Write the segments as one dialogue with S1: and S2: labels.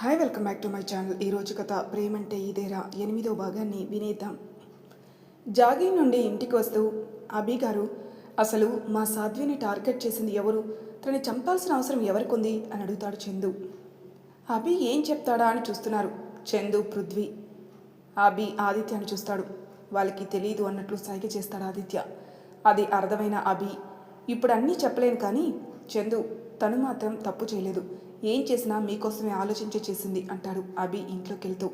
S1: Hi welcome back to my channel. ఈరోజు కథ ప్రేమంటే ఇదేరా? ఎనిమిదో భాగాన్ని వినేద్దాం. జాగింగ్ నుండి ఇంటికి వస్తూ అభి గారు అసలు మా సాధ్విని టార్గెట్ చేసింది ఎవరు? తనని చంపాల్సిన అవసరం ఎవరికుంది? అని అడుగుతాడు చందు. అభి ఏం చెప్తాడా అని చూస్తున్నారు. చందు పృథ్వీ. అభి ఆదిత్యని చూస్తాడు. వాళ్ళకి తెలియదు అన్నట్లు సైగ చేస్తాడు ఆదిత్య. అది అర్థమైన అభి. ఇప్పుడు అన్నీ చెప్పలేను కానీ చందు తను మాత్రం తప్పు చేయలేదు. ఏం చేసినా మీకోసమే ఆలోచించి చేసింది అంటాడు అభి ఇంట్లోకి వెళ్తూ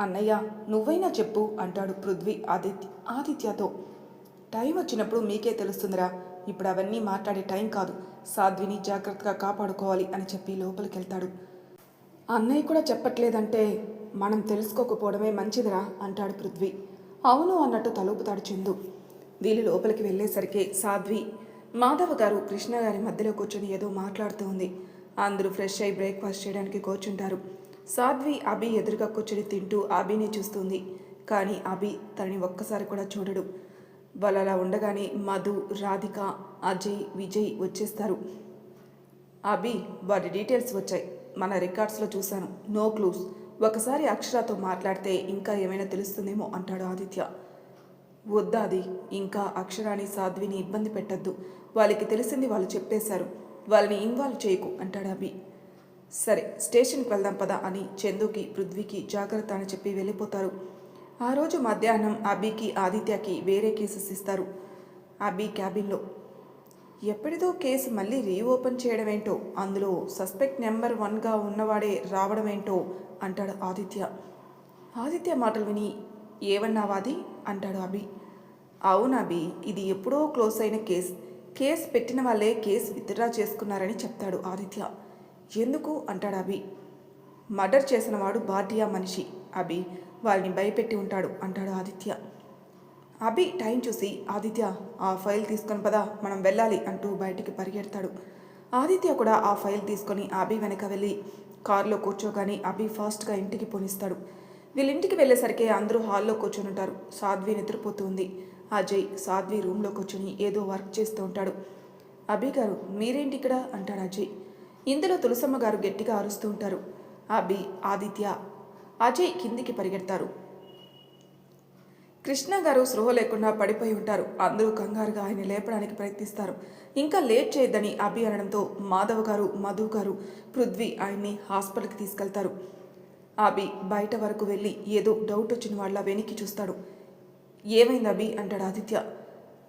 S1: అన్నయ్య నువ్వైనా చెప్పు అంటాడు పృథ్వీ ఆదిత్య ఆదిత్యతో. టైం వచ్చినప్పుడు మీకే తెలుస్తుందిరా. ఇప్పుడు అవన్నీ మాట్లాడే టైం కాదు. సాధ్విని జాగ్రత్తగా కాపాడుకోవాలి అని చెప్పి లోపలికి వెళ్తాడు అన్నయ్య కూడా చెప్పట్లేదంటే మనం తెలుసుకోకపోవడమే మంచిదిరా అంటాడు పృథ్వీ. అవును అన్నట్టు తలుపుతాడు చందు. వీళ్ళు లోపలికి వెళ్ళేసరికి సాధ్వి మాధవ గారు కృష్ణ గారి మధ్యలో కూర్చొని ఏదో మాట్లాడుతూ ఉంది. అందరూ ఫ్రెష్ అయి బ్రేక్ఫాస్ట్ చేయడానికి కూర్చుంటారు. సాధ్వి అభి ఎదురుగా కూర్చొని తింటూ అభిని చూస్తుంది. కానీ అభి తనని ఒక్కసారి కూడా చూడడు. వాళ్ళు అలా ఉండగానే మధు రాధిక అజయ్ విజయ్ వచ్చేస్తారు. అభి వారి డీటెయిల్స్ వచ్చాయి. మన రికార్డ్స్లో చూశాను. No clues. ఒకసారి అక్షరాతో మాట్లాడితే ఇంకా ఏమైనా తెలుస్తుందేమో అంటాడు ఆదిత్య. వద్దాది ఇంకా అక్షరాన్ని సాధ్విని ఇబ్బంది పెట్టద్దు. వాళ్ళకి తెలిసింది వాళ్ళు చెప్పేశారు. వాళ్ళని ఇన్వాల్వ్ చేయకు అంటాడు అభి. సరే స్టేషన్కి వెళ్దాం పదా అని చందుకి పృథ్వీకి జాగ్రత్త అని చెప్పి వెళ్ళిపోతారు. ఆ రోజు మధ్యాహ్నం అభికి ఆదిత్యకి వేరే కేసెస్ ఇస్తారు. అభి క్యాబిన్లో ఎప్పటిదో కేసు మళ్ళీ రీఓపెన్ చేయడం ఏంటో అందులో సస్పెక్ట్ నెంబర్ వన్గా ఉన్నవాడే రావడం ఏంటో అంటాడు ఆదిత్య. ఆదిత్య మాటలు విని ఏమన్నావాది? అంటాడు అభి. అవును అభి ఇది ఎప్పుడో క్లోజ్ అయిన కేసు. కేసు పెట్టిన వాళ్ళే కేసు విత్డ్రా చేసుకున్నారని చెప్తాడు ఆదిత్య. ఎందుకు? అంటాడు అభి. మర్డర్ చేసిన వాడు భాటియా మనిషి. అభి వాళ్ళని భయపెట్టి ఉంటాడు అంటాడు ఆదిత్య. అభి టైం చూసి ఆదిత్య ఆ ఫైల్ తీసుకొని పదా మనం వెళ్ళాలి అంటూ బయటికి పరిగెడతాడు. ఆదిత్య కూడా ఆ ఫైల్ తీసుకొని అభి వెనక వెళ్ళి కారులో కూర్చోగానే అభి ఫాస్ట్గా ఇంటికి పోనిస్తాడు. వీళ్ళింటికి వెళ్ళేసరికి అందరూ హాల్లో కూర్చొని ఉంటారు. సాధ్వి నిద్రపోతుంది అజయ్ సాధ్వి రూమ్లో కూర్చుని ఏదో వర్క్ చేస్తూ ఉంటాడు. అభి గారు మీరేంటి ఇక్కడ అంటాడు అజయ్. ఇందులో తులసమ్మ గారు గట్టిగా అరుస్తూ ఉంటారు. అభి ఆదిత్య. అజయ్ కిందికి పరిగెడతారు. కృష్ణ గారు స్పృహ లేకుండా పడిపోయి ఉంటారు. అందరూ కంగారుగా ఆయన లేపడానికి ప్రయత్నిస్తారు. ఇంకా లేట్ చేయొద్దని అభి అనడంతో మాధవ్ గారు మధు గారు పృథ్వీ ఆయన్ని హాస్పిటల్కి తీసుకెళ్తారు. అభి బయట వరకు వెళ్ళి ఏదో డౌట్ వచ్చిన వాళ్ళ వెనక్కి చూస్తాడు. ఏమైంది అభి అంటాడు ఆదిత్య.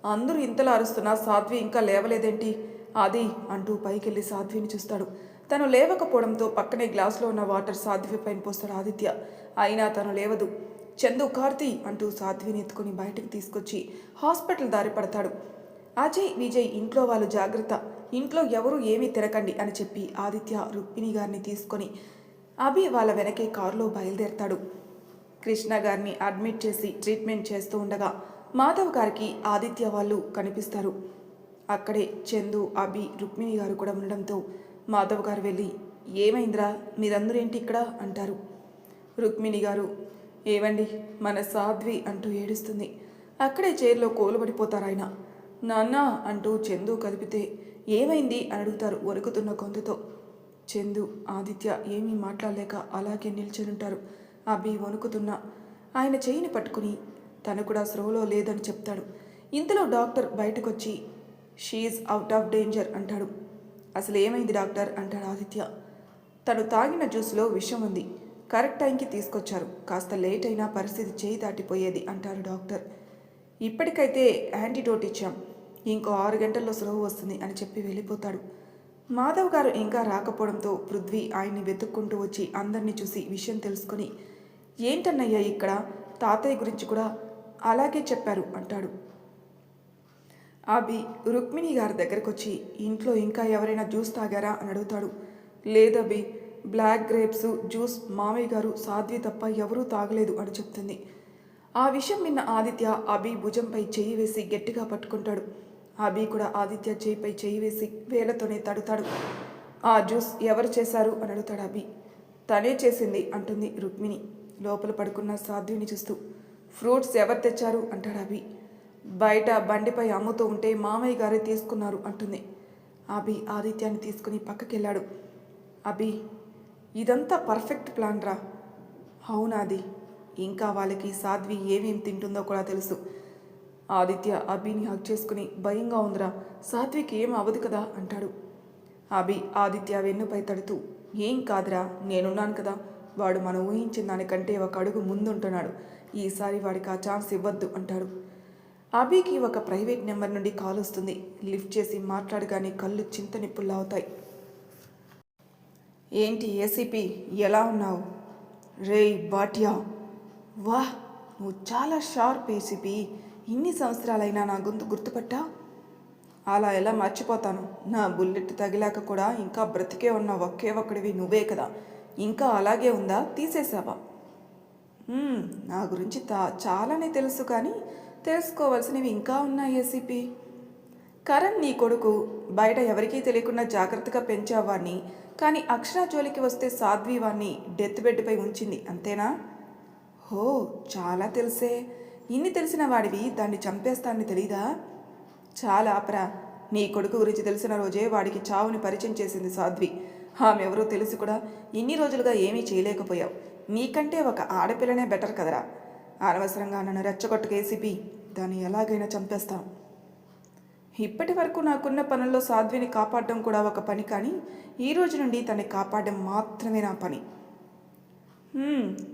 S1: అందరూ ఇంతలా అరుస్తున్నా సాధ్వి ఇంకా లేవలేదేంటి? అది అంటూ పైకెళ్ళి సాధ్విని చూస్తాడు. తను లేవకపోవడంతో పక్కనే గ్లాసులో ఉన్న వాటర్ సాధ్వి పైన పోస్తాడు ఆదిత్య. అయినా తను లేవదు. చందు కార్తీ అంటూ సాధ్విని ఎత్తుకొని బయటకు తీసుకొచ్చి హాస్పిటల్ దారి పడతాడు. అజయ్ విజయ్ ఇంట్లో వాళ్ళు జాగ్రత్త. ఇంట్లో ఎవరు ఏమీ తిరగండి అని చెప్పి ఆదిత్య రుక్మిణి గారిని తీసుకొని అభి వాళ్ళ వెనకే కారులో బయలుదేరతాడు. కృష్ణ గారిని అడ్మిట్ చేసి ట్రీట్మెంట్ చేస్తూ ఉండగా మాధవ్ గారికి ఆదిత్య వాళ్ళు కనిపిస్తారు. అక్కడే చందు అభి రుక్మిణి గారు కూడా ఉండడంతో మాధవ్ గారు వెళ్ళి ఏమైందిరా? మీరందరూ ఏంటి ఇక్కడ? అంటారు. రుక్మిణి గారు ఏవండి? మన సాధ్వి అంటూ ఏడుస్తుంది. అక్కడే చైర్లో కోలుబడిపోతారాయన నాన్న అంటూ చందు కలిపితే ఏమైంది? అని అడుగుతారు వణుకుతున్న గొంతుతో. చందు ఆదిత్య ఏమీ మాట్లాడలేక అలాగే నిల్చునుంటారు అభి వణుకుతున్నా. ఆయన చేయిని పట్టుకుని తను కూడా స్రోలో లేదని చెప్తాడు. ఇంతలో డాక్టర్ బయటకొచ్చి షీఈ్ అవుట్ ఆఫ్ డేంజర్ అంటాడు. అసలు ఏమైంది డాక్టర్? అంటాడు ఆదిత్య. తను తాగిన జ్యూస్లో విషం ఉంది. కరెక్ట్ టైంకి తీసుకొచ్చారు. కాస్త లేట్ అయినా పరిస్థితి చేయి దాటిపోయేది అంటారు డాక్టర్. ఇప్పటికైతే యాంటీడోట్ ఇచ్చాం. ఇంకో ఆరు గంటల్లో స్లోవ్ వస్తుంది అని చెప్పి వెళ్ళిపోతాడు. మాధవ్ గారు ఇంకా రాకపోవడంతో పృథ్వీ ఆయన్ని వెతుక్కుంటూ వచ్చి అందరినీ చూసి విషయం తెలుసుకొని ఏంటన్నయ్యా ఇక్కడ? తాతయ్య గురించి కూడా అలాగే చెప్పారు అంటాడు. అభి రుక్మిణి గారి దగ్గరకు వచ్చి ఇంట్లో ఇంకా ఎవరైనా జ్యూస్ తాగారా? అని అడుగుతాడు. లేదభి బ్లాక్ గ్రేప్స్ జ్యూస్ మామయ్య గారు సాధ్వి తప్ప ఎవరూ తాగలేదు అని చెప్తుంది. ఆ విషయం విన్న ఆదిత్య అభి భుజంపై చేయి వేసి గట్టిగా పట్టుకుంటాడు. అభి కూడా ఆదిత్య చేయిపై చేయి వేసి వేలతోనే తడుతాడు. ఆ జ్యూస్ ఎవరు చేశారు? అని అడుగుతాడు అభి. తనే చేసింది అంటుంది రుక్మిణి. లోపల పడుకున్న సాధ్విని చూస్తూ ఫ్రూట్స్ ఎవరు తెచ్చారు? అంటాడు అభి. బయట బండిపై అమ్ముతూ ఉంటే మామయ్య గారే తీసుకున్నారు అంటుంది. అభి ఆదిత్యాన్ని తీసుకుని పక్కకెళ్ళాడు. అభి ఇదంతా పర్ఫెక్ట్ ప్లాన్ రా. అవునాది ఇంకా వాళ్ళకి సాధ్వి ఏమేం తింటుందో కూడా తెలుసు. ఆదిత్య అభిని హక్ చేసుకుని భయంగా ఉందిరా సాత్విక్ ఏం అవ్వదు కదా అంటాడు. అభి ఆదిత్య వెన్నుపై తడుతూ ఏం కాదురా నేనున్నాను కదా వాడు మనం ఊహించిన దానికంటే ఒక అడుగు ముందుంటున్నాడు. ఈసారి వాడికి ఆ ఛాన్స్ ఇవ్వద్దు అంటాడు. అభికి ఒక ప్రైవేట్ నెంబర్ నుండి కాల్ వస్తుంది. లిఫ్ట్ చేసి మాట్లాడగానే కళ్ళు చింత నిప్పుల్లా అవుతాయి. ఏంటి ఏసీపీ? ఎలా ఉన్నావు? రేయ్ బాటియా వాహ్ నువ్వు చాలా షార్ప్ ఏసీపీ. ఇన్ని సంవత్సరాలైనా నా గొంతు గుర్తుపట్టా? అలా ఎలా మర్చిపోతాను? నా బుల్లెట్ తగిలాక కూడా ఇంకా బ్రతికే ఉన్న ఒకే ఒక్కడివి నువ్వే కదా. ఇంకా అలాగే ఉందా? తీసేసావా? నా గురించి తా చాలానే తెలుసు కానీ తెలుసుకోవాల్సినవి ఇంకా ఉన్నాయి ఏసీపీ కరణ్ నీ కొడుకు బయట ఎవరికీ తెలియకుండా జాగ్రత్తగా పెంచావాణ్ణి కానీ అక్షరా జోలికి వస్తే సాధ్వి వాణ్ణి డెత్ బెడ్పై ఉంచింది అంతేనా? హో చాలా తెలుసే. ఇన్ని తెలిసిన వాడివి దాన్ని చంపేస్తానని తెలీదా? చాలా ఆపరా. నీ కొడుకు గురించి తెలిసిన రోజే వాడికి చావుని పరిచయం చేసింది సాధ్వి. ఆమెవరో తెలిసి కూడా. ఇన్ని రోజులుగా ఏమీ చేయలేకపోయావు. నీకంటే ఒక ఆడపిల్లనే బెటర్ కదరా. అనవసరంగా నన్ను రెచ్చగొట్టుకు ఏసీపీ దాన్ని ఎలాగైనా చంపేస్తాం ఇప్పటి వరకు నాకున్న పనుల్లో సాధ్విని కాపాడడం కూడా ఒక పని కానీ ఈ రోజు నుండి తన్ని కాపాడడం మాత్రమే నా పని.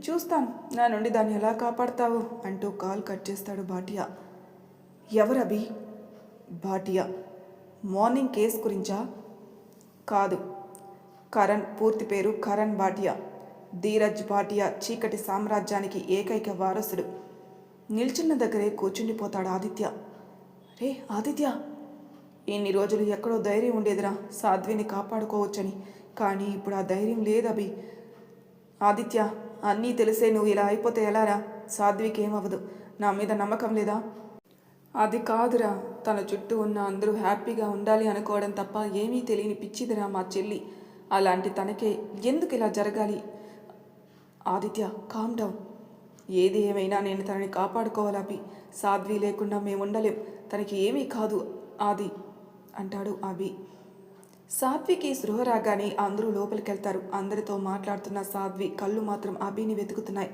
S1: చూస్తాను. నా నుండి దాన్ని ఎలా కాపాడతావు? అంటూ కాల్ కట్ చేస్తాడు భాటియా. ఎవరభి భాటియా. మార్నింగ్ కేస్ గురించా? కాదు. కరణ్ పూర్తి పేరు కరణ్ భాటియా. ధీరజ్ భాటియా చీకటి సామ్రాజ్యానికి ఏకైక వారసుడు. నిల్చున్న దగ్గరే కూర్చుండిపోతాడు ఆదిత్య. రే ఆదిత్య! ఇన్ని రోజులు ఎక్కడో ధైర్యం ఉండేదిరా. సాధ్విని కాపాడుకోవచ్చని. కానీ ఇప్పుడు ఆ ధైర్యం లేదభి. ఆదిత్య అన్నీ తెలిసే నువ్వు ఇలా అయిపోతే ఎలారా? సాధ్వికి ఏమవ్వదు నా మీద నమ్మకం లేదా? అది కాదురా. తన చుట్టూ ఉన్న అందరూ హ్యాపీగా ఉండాలి అనుకోవడం తప్ప ఏమీ తెలియని పిచ్చిదిరా మా చెల్లి. అలాంటి తనకే ఎందుకు ఇలా జరగాలి? ఆదిత్య కామ్ డౌన్ ఏది ఏమైనా నేను తనని కాపాడుకోవాలపి సాధ్వి లేకుండా మేము ఉండలేం. తనకి ఏమీ కాదు ఆది అంటాడు అభి. సాధ్వికి స్పృహ రాగానే అందరూ లోపలికి వెళ్తారు అందరితో మాట్లాడుతున్న సాధ్వి కళ్ళు మాత్రం అభిని వెతుకుతున్నాయి.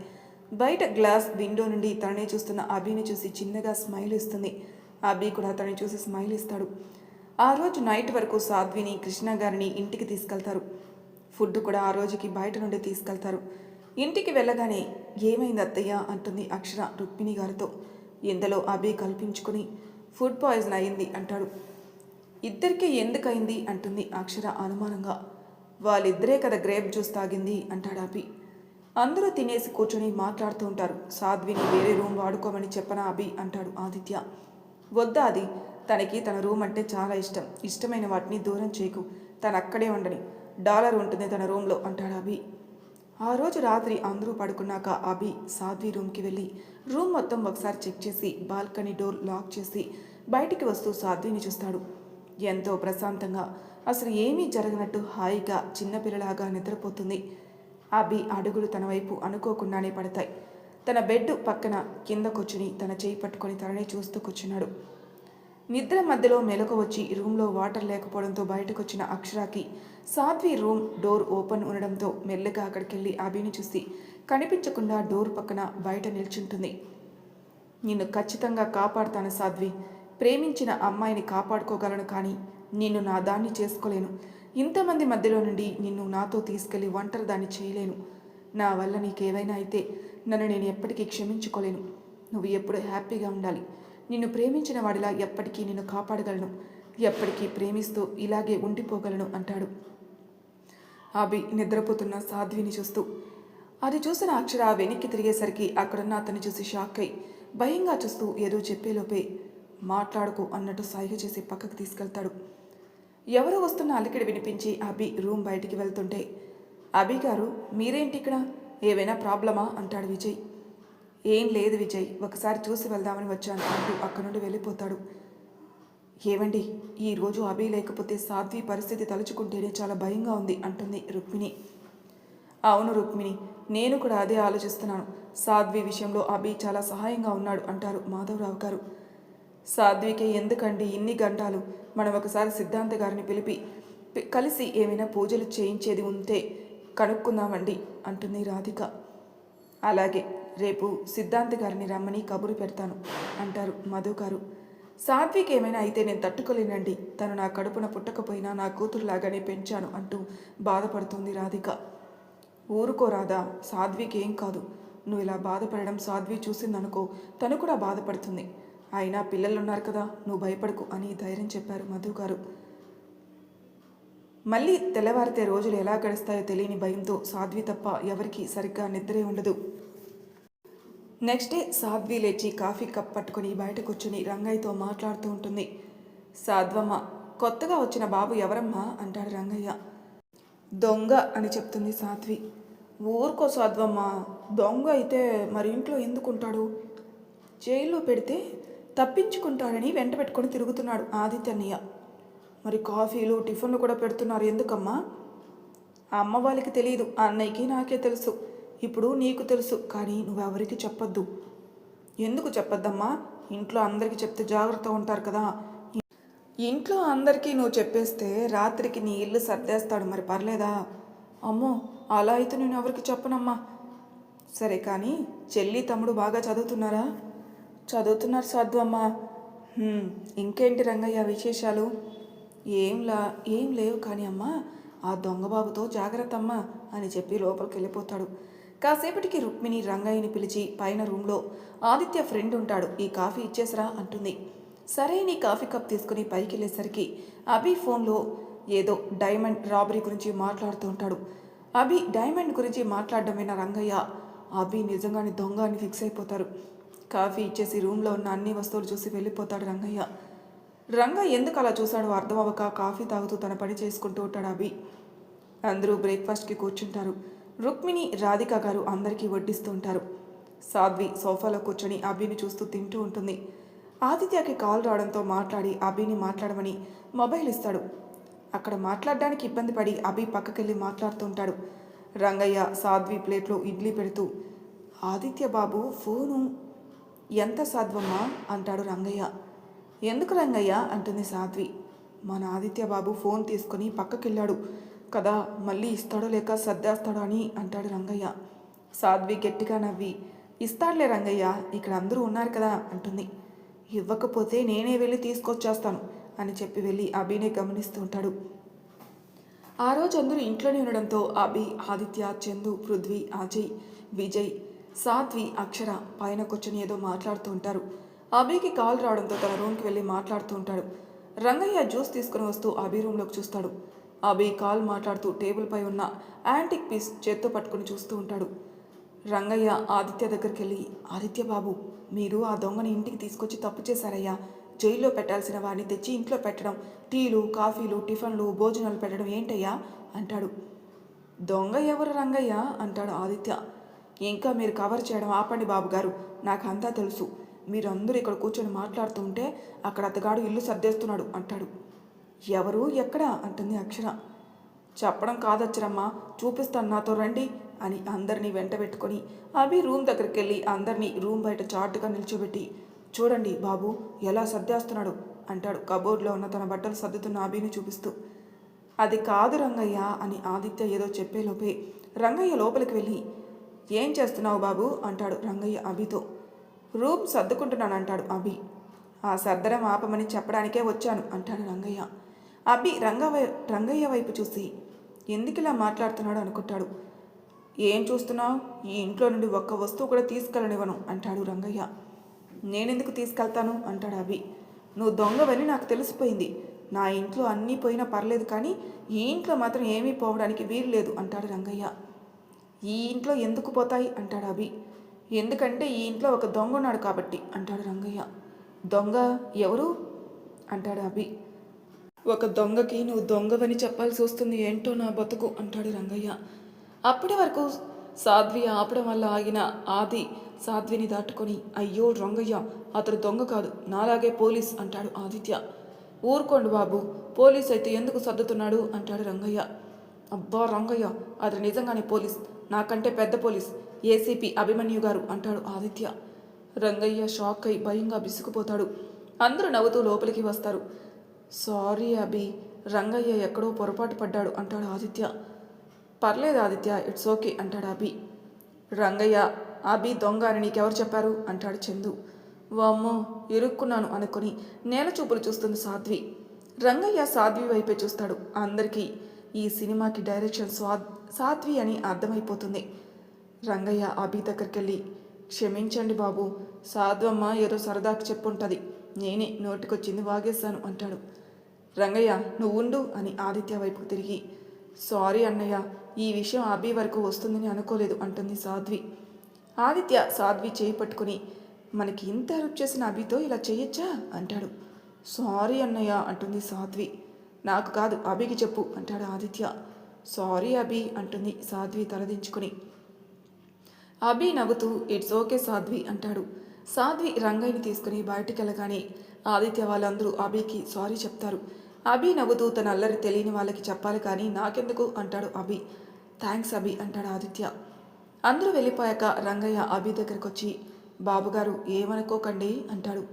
S1: బయట గ్లాస్ విండో నుండి తననే చూస్తున్న అభిని చూసి చిన్నగా స్మైల్ ఇస్తుంది. అభి కూడా తనని చూసి స్మైల్ ఇస్తాడు. ఆ రోజు నైట్ వరకు సాధ్విని కృష్ణ గారిని ఇంటికి తీసుకెళ్తారు. ఫుడ్ కూడా ఆ రోజుకి బయట నుండి తీసుకెళ్తారు. ఇంటికి వెళ్ళగానే ఏమైంది అత్తయ్య? అంటుంది అక్షర రుక్మిణి గారితో. ఇందులో అభి కల్పించుకుని ఫుడ్ పాయిజన్ అయింది అంటాడు. ఇద్దరికీ ఎందుకయింది? అంటుంది అక్షర అనుమానంగా. వాళ్ళిద్దరే కదా గ్రేప్ జ్యూస్ తాగింది అంటాడు అభి. అందరూ తినేసి కూర్చొని మాట్లాడుతూ ఉంటారు. సాధ్విని వేరే రూమ్ వాడుకోమని చెప్పనా అభి? అంటాడు ఆదిత్య. వద్దా అది? తనకి తన రూమ్ అంటే చాలా ఇష్టం. ఇష్టమైన వాటిని దూరం చేయకు. తను అక్కడే ఉండని. డాలర్ ఉంటుంది తన రూమ్లో అంటాడు అభి. ఆ రోజు రాత్రి అందరూ పడుకున్నాక అభి సాధ్వి రూమ్కి వెళ్ళి రూమ్ మొత్తం ఒకసారి చెక్ చేసి బాల్కనీ డోర్ లాక్ చేసి బయటికి వస్తూ సాధ్విని చూస్తాడు. ఎంతో ప్రశాంతంగా. అసలు ఏమీ జరగనట్టు హాయిగా చిన్నపిల్లలాగా నిద్రపోతుంది. అభి అడుగులు తన వైపు అనుకోకుండానే పడతాయి. తన బెడ్ పక్కన కింద కూర్చుని తన చేయి పట్టుకొని తననే చూస్తూ కూర్చున్నాడు. నిద్ర మధ్యలో మెలకు వచ్చి రూమ్లో వాటర్ లేకపోవడంతో బయటకు వచ్చిన అక్షరాకి సాధ్వి రూమ్ డోర్ ఓపెన్ ఉండడంతో మెల్లగా అక్కడికెళ్ళి అభిని చూసి కనిపించకుండా డోర్ పక్కన బయట నిల్చుంటుంది. నిన్ను ఖచ్చితంగా కాపాడుతాను సాధ్వి. ప్రేమించిన అమ్మాయిని కాపాడుకోగలను కానీ నిన్ను నా దాన్ని చేసుకోలేను. ఇంతమంది మధ్యలో నుండి నిన్ను నాతో తీసుకెళ్ళి ఒంటరి దాన్ని చేయలేను. నా వల్ల నీకేవైనా అయితే నన్ను నేను ఎప్పటికీ క్షమించుకోలేను. నువ్వు ఎప్పుడు హ్యాపీగా ఉండాలి. నిన్ను ప్రేమించిన వాడిలా ఎప్పటికీ నిన్ను కాపాడగలను. ఎప్పటికీ ప్రేమిస్తూ ఇలాగే ఉండిపోగలను అంటాడు. అభి నిద్రపోతున్న సాధ్విని చూస్తూ అది చూసిన అక్షర వెనక్కి తిరిగేసరికి అక్కడున్న అతన్ని చూసి షాక్ అయి భయంగా చూస్తూ ఏదో చెప్పేలోపే మాట్లాడుకో అన్నట్టు సైగ చేసి పక్కకు తీసుకెళ్తాడు. ఎవరో వస్తున్న అలికిడి వినిపించి అభి రూమ్ బయటికి వెళ్తుంటే అభి గారు మీరేంటి ఇక్కడ? ఏవైనా ప్రాబ్లమా? అంటాడు విజయ్. ఏం లేదు విజయ్ ఒకసారి చూసి వెళ్దామని వచ్చాను. అంటూ అక్కడి నుండి వెళ్ళిపోతాడు. ఏవండి ఈ రోజు అభి లేకపోతే సాధ్వి పరిస్థితి తలుచుకుంటేనే చాలా భయంగా ఉంది అంటుంది రుక్మిణి. అవును రుక్మిణి నేను కూడా అదే ఆలోచిస్తున్నాను. సాధ్వి విషయంలో అభి చాలా సహాయంగా ఉన్నాడు అంటారు మాధవరావు గారు. సాధ్వికి ఎందుకండి ఇన్ని గంటలు? మనం ఒకసారి సిద్ధాంత గారిని పిలిపి కలిసి ఏమైనా పూజలు చేయించేది ఉంటే కనుక్కుందామండి అంటుంది రాధిక. అలాగే రేపు సిద్ధాంత్ గారిని రమ్మని కబురు పెడతాను అంటారు మధు గారు. సాత్విక్ ఏమైనా అయితే నేను తట్టుకోలేనండి. తను నా కడుపున పుట్టకపోయినా నా కూతురులాగానే పెంచాను అంటూ బాధపడుతుంది రాధిక. ఊరుకో రాదా సాధ్వికి ఏం కాదు. నువ్వు ఇలా బాధపడడం సాధ్వి చూసిందనుకో తను కూడా బాధపడుతుంది. అయినా పిల్లలున్నారు కదా నువ్వు భయపడకు అని ధైర్యం చెప్పారు మధు గారు. మళ్ళీ తెల్లవారితే రోజులు ఎలా గడుస్తాయో తెలియని భయంతో సాధ్వి తప్ప ఎవరికి సరిగ్గా నిద్రే ఉండదు. నెక్స్ట్ డే సాధ్వి లేచి కాఫీ కప్ పట్టుకుని బయట కూర్చుని రంగయ్యతో మాట్లాడుతూ ఉంటుంది. సాధ్వమ్మ కొత్తగా వచ్చిన బాబు ఎవరమ్మా? అంటాడు రంగయ్య. దొంగ అని చెప్తుంది సాధ్వి. ఊరుకో సాధ్వమ్మ దొంగ అయితే మరి ఇంట్లో ఎందుకుంటాడు? జైల్లో పెడితే తప్పించుకుంటాడని వెంట పెట్టుకొని తిరుగుతున్నాడు ఆదిత్యన్నయ్య. మరి కాఫీలు టిఫిన్లు కూడా పెడుతున్నారు ఎందుకమ్మా? అమ్మ వాళ్ళకి తెలియదు అన్నయ్యకి నాకే తెలుసు. ఇప్పుడు నీకు తెలుసు కానీ నువ్వెవరికి చెప్పొద్దు. ఎందుకు చెప్పొద్దమ్మా? ఇంట్లో అందరికీ చెప్తే జాగ్రత్త ఉంటారు కదా. ఇంట్లో అందరికీ నువ్వు చెప్పేస్తే రాత్రికి నీ ఇల్లు సర్దేస్తాడు మరి పర్లేదా? అమ్మో అలా అయితే నేను ఎవరికి చెప్పనమ్మా. సరే కానీ చెల్లి తమ్ముడు బాగా చదువుతున్నారా? చదువుతున్నారు సాధు అమ్మా. ఇంకేంటి రంగయ్య విశేషాలు? ఏంలా ఏం లేవు కానీ అమ్మా ఆ దొంగబాబుతో జాగ్రత్త అమ్మా అని చెప్పి లోపలికి వెళ్ళిపోతాడు కాసేపటికి రుక్మిణి రంగయ్యని పిలిచి పైన రూమ్లో ఆదిత్య ఫ్రెండ్ ఉంటాడు ఈ కాఫీ ఇచ్చేసరా అంటుంది. సరే నీ కాఫీ కప్ తీసుకుని పైకి వెళ్ళేసరికి అభి ఫోన్లో ఏదో డైమండ్ రాబరీ గురించి మాట్లాడుతూ ఉంటాడు. అభి డైమండ్ గురించి మాట్లాడడమైన రంగయ్య అభి నిజంగానే దొంగ అని ఫిక్స్ అయిపోతారు. కాఫీ ఇచ్చేసి రూమ్లో ఉన్న అన్ని వస్తువులు చూసి వెళ్ళిపోతాడు రంగయ్య. రంగ ఎందుకు అలా చూశాడో అర్థం అవ్వక కాఫీ తాగుతూ తన పని చేసుకుంటూ ఉంటాడు అభి. అందరూ బ్రేక్ఫాస్ట్కి కూర్చుంటారు. రుక్మిణి రాధిక గారు అందరికీ వడ్డిస్తూ ఉంటారు సాధ్వి సోఫాలో కూర్చొని అభిని చూస్తూ తింటూ ఉంటుంది. ఆదిత్యకి కాల్ రావడంతో మాట్లాడి అభిని మాట్లాడమని మొబైల్ ఇస్తాడు. అక్కడ మాట్లాడడానికి ఇబ్బంది పడి అభి పక్కకెళ్ళి మాట్లాడుతూ ఉంటాడు రంగయ్య సాధ్వి ప్లేట్లో ఇడ్లీ పెడుతూ ఆదిత్య బాబు ఫోను ఎంత సాధ్వమ్మా? అంటాడు రంగయ్య. ఎందుకు రంగయ్య? అంటుంది సాధ్వి. మన ఆదిత్య బాబు ఫోన్ తీసుకొని పక్కకెళ్ళాడు. కదా మళ్ళీ ఇస్తాడో లేక సర్దేస్తాడో అని అంటాడు రంగయ్య. సాధ్వి గట్టిగా నవ్వి ఇస్తాడులే రంగయ్య ఇక్కడ అందరూ ఉన్నారు కదా అంటుంది. ఇవ్వకపోతే నేనే వెళ్ళి తీసుకొచ్చేస్తాను అని చెప్పి వెళ్ళి అభినే గమనిస్తూ ఉంటాడు. ఆ రోజు అందరూ ఇంట్లోనే ఉండడంతో అభి ఆదిత్య చందు పృథ్వీ అజయ్ విజయ్ సాధ్వి అక్షర పైన కూర్చొని ఏదో మాట్లాడుతూ ఉంటారు. అభికి కాల్ రావడంతో తన రూమ్కి వెళ్ళి మాట్లాడుతూ ఉంటాడు. రంగయ్య జ్యూస్ తీసుకుని వస్తూ అభి రూమ్లోకి చూస్తాడు. అభి కాల్ మాట్లాడుతూ టేబుల్పై ఉన్న యాంటిక్ పీస్ చేత్తో పట్టుకుని చూస్తూ ఉంటాడు. రంగయ్య ఆదిత్య దగ్గరికి వెళ్ళి ఆదిత్య బాబు మీరు ఆ దొంగని ఇంటికి తీసుకొచ్చి తప్పు చేశారయ్యా. జైల్లో పెట్టాల్సిన వాడిని తెచ్చి ఇంట్లో పెట్టడం టీలు కాఫీలు టిఫిన్లు భోజనాలు పెట్టడం ఏంటయ్యా? అంటాడు. దొంగ ఎవరు రంగయ్య? అంటాడు ఆదిత్య. ఇంకా మీరు కవర్ చేయడం ఆపండి బాబు గారు నాకు అంతా తెలుసు. మీరందరూ ఇక్కడ కూర్చొని మాట్లాడుతుంటే అక్కడ అతగాడు ఇల్లు సర్దేస్తున్నాడు అంటాడు. ఎవరు ఎక్కడ? అంటుంది అక్షర. చెప్పడం కాదచ్చరమ్మా చూపిస్తాను నాతో రండి అని అందరినీ వెంట పెట్టుకొని అభి రూమ్ దగ్గరికి వెళ్ళి అందరినీ రూమ్ బయట చాటుగా నిల్చోబెట్టి చూడండి బాబు ఎలా సర్దేస్తున్నాడు అంటాడు కబోర్డ్లో ఉన్న తన బట్టలు సర్దుతున్న అభిని చూపిస్తూ. అది కాదు రంగయ్య అని ఆదిత్య ఏదో చెప్పేలోపే రంగయ్య లోపలికి వెళ్ళి ఏం చేస్తున్నావు బాబు? అంటాడు రంగయ్య అభితో. రూమ్ సర్దుకుంటున్నాను అంటాడు అభి. ఆ సర్దడం ఆపమని చెప్పడానికే వచ్చాను అంటాడు రంగయ్య. అభి రంగ రంగయ్య వైపు చూసి ఎందుకు ఇలా మాట్లాడుతున్నాడు? అనుకుంటాడు. ఏం చూస్తున్నావు? ఈ ఇంట్లో నుండి ఒక్క వస్తువు కూడా తీసుకెళ్ళనివ్వను అంటాడు రంగయ్య. నేనెందుకు తీసుకెళ్తాను? అంటాడు అభి నువ్వు దొంగవని నాకు తెలిసిపోయింది. నా ఇంట్లో అన్నీ పోయినా పర్లేదు కానీ ఈ ఇంట్లో మాత్రం ఏమీ పోవడానికి వీలు లేదు అంటాడు రంగయ్య. ఈ ఇంట్లో ఎందుకు పోతాయి? అంటాడు అభి ఎందుకంటే ఈ ఇంట్లో ఒక దొంగ ఉన్నాడు కాబట్టి అంటాడు రంగయ్య. దొంగ ఎవరు? అంటాడు అభి ఒక దొంగకి నువ్వు దొంగవని చెప్పాల్సి వస్తుంది ఏంటో నా బతుకు అంటాడు రంగయ్య. అప్పటి వరకు సాధ్వి ఆపడం వల్ల ఆగిన ఆది సాధ్విని దాటుకొని అయ్యో రంగయ్య అతడు దొంగ కాదు నాలాగే పోలీస్ అంటాడు ఆదిత్య. ఊరుకోండి బాబు పోలీస్ అయితే ఎందుకు సర్దుతున్నాడు అంటాడు రంగయ్య. అబ్బా రంగయ్య అతడు నిజంగానే పోలీస్ నాకంటే పెద్ద పోలీస్ ఏసీపీ అభిమన్యు గారు అంటాడు ఆదిత్య. రంగయ్య షాక్ అయి భయంగా బిసుకుపోతాడు. అందరూ నవ్వుతూ లోపలికి వస్తారు. సారీ అభి రంగయ్య ఎక్కడో పొరపాటు పడ్డాడు అంటాడు ఆదిత్య. పర్లేదు ఆదిత్య ఇట్స్ ఓకే అంటాడు అభి. రంగయ్య అభి దొంగ అని నీకెవరు చెప్పారు? అంటాడు చందు. వామ్మో ఇరుక్కున్నాను అనుకుని నేల చూపులు చూస్తుంది సాధ్వి. రంగయ్య సాధ్వి వైపే చూస్తాడు. అందరికీ ఈ సినిమాకి డైరెక్షన్ స్వా సాధ్వి అని అర్థమైపోతుంది. రంగయ్య అభి దగ్గరికి వెళ్ళి క్షమించండి బాబు సాధ్వమ్మ ఏదో సరదాకి చెప్పుంటుంది. నేనే నోటికొచ్చింది వాగేశాను అంటాడు. రంగయ్య నువ్వు ఉండు అని ఆదిత్య వైపుకు తిరిగి. సారీ అన్నయ్య ఈ విషయం అభి వరకు వస్తుందని అనుకోలేదు అంటుంది సాధ్వి. ఆదిత్య సాధ్వి చేయి పట్టుకుని మనకి ఇంత హెల్ప్ చేసిన అభితో ఇలా చేయొచ్చా? అంటాడు. సారీ అన్నయ్య అంటుంది సాధ్వి. నాకు కాదు అభికి చెప్పు అంటాడు ఆదిత్య. సారీ అభి అంటుంది సాధ్వి తలదించుకుని. అభి నవ్వుతూ ఇట్స్ ఓకే సాధ్వి అంటాడు. సాధ్వి రంగయ్యని తీసుకుని బయటికి వెళ్ళగానే ఆదిత్య వాళ్ళందరూ అభికి సారీ చెప్తారు. అభి నవ్వుతూ తన అల్లరి తెలియని వాళ్ళకి చెప్పాలి కానీ నాకెందుకు అంటాడు అభి. థ్యాంక్స్ అభి అంటాడు ఆదిత్య. అందరూ వెళ్ళిపోయాక రంగయ్య అభి దగ్గరకు వచ్చి బాబుగారు ఏమనుకోకండి అంటాడు.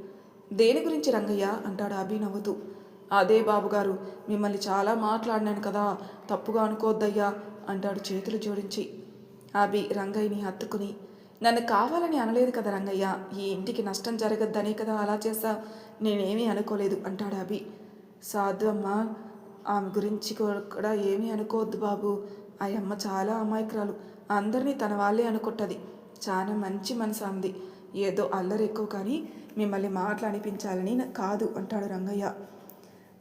S1: దేని గురించి రంగయ్య? అంటాడు అభి నవ్వుతూ. అదే బాబుగారు మిమ్మల్ని చాలా మాట్లాడినాను కదా తప్పుగా అనుకోవద్దయ్యా అంటాడు చేతులు జోడించి. అభి రంగయ్యని హత్తుకుని నన్ను కావాలని అనలేదు కదా రంగయ్య. ఈ ఇంటికి నష్టం జరగద్దనే కదా అలా చేసా నేనేమీ అనుకోలేదు అంటాడు అభి. సాధు అమ్మ ఆమె గురించి కూడా ఏమీ అనుకోవద్దు బాబు. ఆ అమ్మ చాలా అమాయకురాలు. అందరినీ తన వాళ్ళే అనుకుంటుంది. చాలా మంచి మనసు అంది ఏదో అల్లరి ఎక్కువ కానీ మిమ్మల్ని మాట్లాడిపించాలని కాదు అంటాడు రంగయ్య.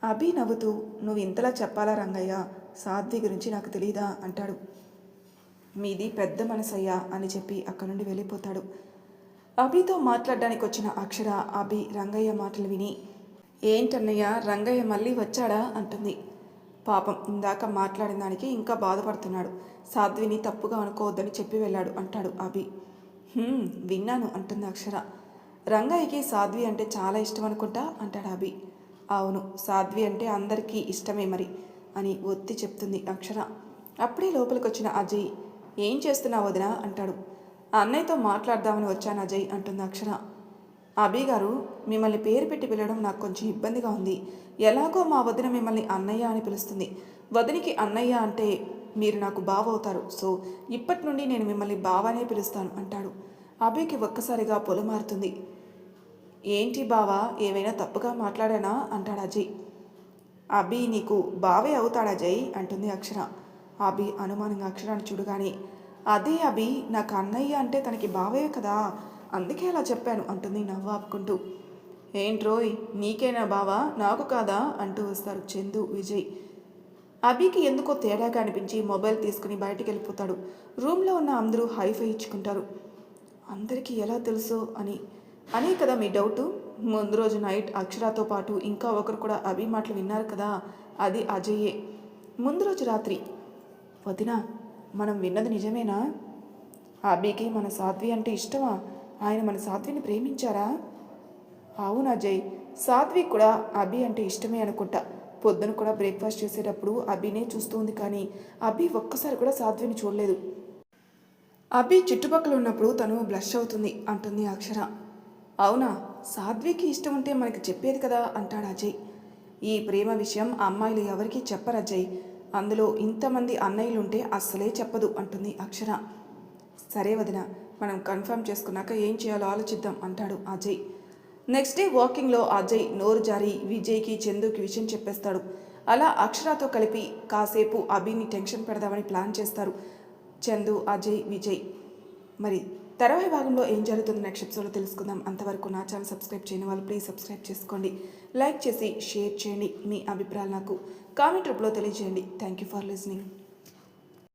S1: అభి నవ్వుతూ నువ్వు ఇంతలా చెప్పాలా రంగయ్య? సాధ్వి గురించి నాకు తెలీదా? అంటాడు. మీది పెద్ద మనసయ్యా అని చెప్పి అక్కడి నుండి వెళ్ళిపోతాడు. అభితో మాట్లాడడానికి వచ్చిన అక్షర అభి రంగయ్య మాటలు విని ఏంటన్నయ్య రంగయ్య మళ్ళీ వచ్చాడా? అంటుంది. పాపం ఇందాక మాట్లాడిన దానికి ఇంకా బాధపడుతున్నాడు. సాధ్విని తప్పుగా అనుకోవద్దని చెప్పి వెళ్ళాడు అంటాడు అభి. విన్నాను అంటుంది అక్షర. రంగయ్యకి సాధ్వి అంటే చాలా ఇష్టం అనుకుంటా అంటాడు అభి. అవును సాధ్వి అంటే అందరికీ ఇష్టమే మరి అని ఒత్తి చెప్తుంది అక్షర. అప్పుడే లోపలికి వచ్చిన అజయ్ ఏం చేస్తున్నావు వదినా? అంటాడు. అన్నయ్యతో మాట్లాడదామని వచ్చాను అజయ్ అంటుంది అక్షర. అభి గారు మిమ్మల్ని పేరు పెట్టి పిలవడం నాకు కొంచెం ఇబ్బందిగా ఉంది. ఎలాగో మా వదిన మిమ్మల్ని అన్నయ్య అని పిలుస్తుంది. వదినికి అన్నయ్య అంటే మీరు నాకు బావ అవుతారు. సో ఇప్పటి నుండి నేను మిమ్మల్ని బావనే పిలుస్తాను అంటాడు. అభికి ఒక్కసారిగా పొలమారుతుంది. ఏంటి బావా ఏమైనా తప్పుగా మాట్లాడానా? అంటాడు అజయ్. అభి నీకు బావే అవుతాడా జై అంటుంది అక్షర. అభి అనుమానంగా అక్షరాన్ని చూడగానే అదే అభి నాకు అన్నయ్య అంటే తనకి బావే కదా అందుకే అలా చెప్పాను అంటుంది నవ్వు ఆపుకుంటూ. ఏంట్రోయ్ నీకేనా బావా? నాకు కాదా? అంటూ వస్తారు చందు విజయ్. అభికి ఎందుకో తేడాగా అనిపించి మొబైల్ తీసుకుని బయటికి వెళ్ళిపోతాడు. రూమ్లో ఉన్న అందరూ హైఫై ఇచ్చుకుంటారు. అందరికీ ఎలా తెలుసో? అని. అనే కదా మీ డౌటు. ముందు రోజు నైట్ అక్షరాతో పాటు ఇంకా ఒకరు కూడా అభి మాటలు విన్నారు కదా అది అజయ్యే. ముందు రోజు రాత్రి వదినా మనం విన్నది నిజమేనా? అభికి మన సాధ్వి అంటే ఇష్టమా? ఆయన మన సాధ్విని ప్రేమించారా? అవును అజయ్ సాధ్వి కూడా అభి అంటే ఇష్టమే అనుకుంటా. పొద్దున కూడా బ్రేక్ఫాస్ట్ చేసేటప్పుడు అభినే చూస్తుంది కానీ అభి ఒక్కసారి కూడా సాధ్విని చూడలేదు. అభి చుట్టుపక్కల ఉన్నప్పుడు తను బ్లష్ అవుతుంది అంటుంది అక్షర. అవునా సాధ్వికి ఇష్టం ఉంటే మనకి చెప్పేది కదా అంటాడు అజయ్ ఈ ప్రేమ విషయం అమ్మాయిలు ఎవరికీ చెప్పరు అజయ్ అందులో ఇంతమంది అన్నయ్యలుంటే అస్సలే చెప్పదు అంటుంది అక్షర. సరే వదిన మనం కన్ఫర్మ్ చేసుకున్నాక ఏం చేయాలో ఆలోచిద్దాం అంటాడు అజయ్. నెక్స్ట్ డే వాకింగ్లో అజయ్ నోరు జారి విజయ్కి చందుకి విషయం చెప్పేస్తాడు. అలా అక్షరాతో కలిపి కాసేపు అభిని టెన్షన్ పెడదామని ప్లాన్ చేస్తారు చందు అజయ్ విజయ్. మరి తర్వాయి భాగంలో ఏం జరుగుతుందో నెక్స్ట్ ఎపిసోడ్లో తెలుసుకుందాం. అంతవరకు నా ఛానల్ సబ్స్క్రైబ్ చేయని వాళ్ళు ప్లీజ్ సబ్స్క్రైబ్ చేసుకోండి. లైక్ చేసి షేర్ చేయండి మీ అభిప్రాయాలు నాకు. కామెంట్ రూపంలో తెలియజేయండి. Thank you for listening